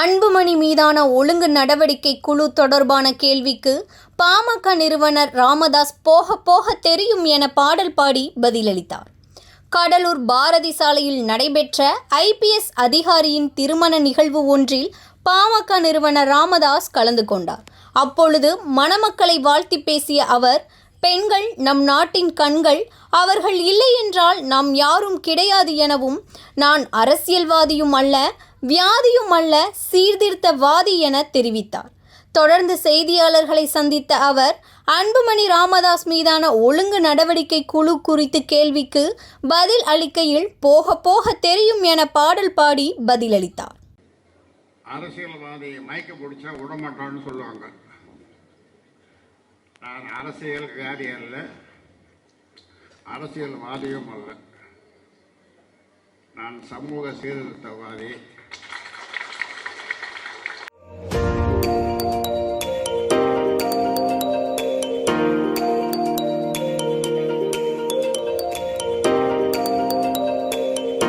அன்புமணி மீதான ஒழுங்கு நடவடிக்கை குழு தொடர்பான கேள்விக்கு பாமக நிறுவனர் ராமதாஸ் போக போக தெரியும் என பாடல் பாடி பதிலளித்தார். கடலூர் பாரதி சாலையில் நடைபெற்ற ஐபிஎஸ் அதிகாரியின் திருமண நிகழ்வு ஒன்றில் பாமக நிறுவனர் ராமதாஸ் கலந்து கொண்டார். அப்பொழுது மணமக்களை வாழ்த்தி பேசிய அவர் பெண்கள் நம் நாட்டின் கண்கள் அவர்கள் இல்லை என்றால் நாம் யாரும் கிடையாது எனவும் நான் அரசியல்வாதியும் அல்ல வியாதியும் அல்ல சீர்திருத்தவாதி என தெரிவித்தார். தொடர்ந்து செய்தியாளர்களை சந்தித்த அவர் அன்புமணி ராமதாஸ் மீதான ஒழுங்கு நடவடிக்கை குழு குறித்து கேள்விக்கு பதில் அளிக்கையில் போக போக தெரியும் என பாடல் பாடி பதிலளித்தார். அரசியல்வாதியை மயக்க பிடிச்சா விட மாட்டான்னு சொல்லுவாங்க. நான் அரசியல்வாதி அல்ல அரசியல்வாதியும் அல்ல. நான் சமூக சீர்திருத்தவாதி.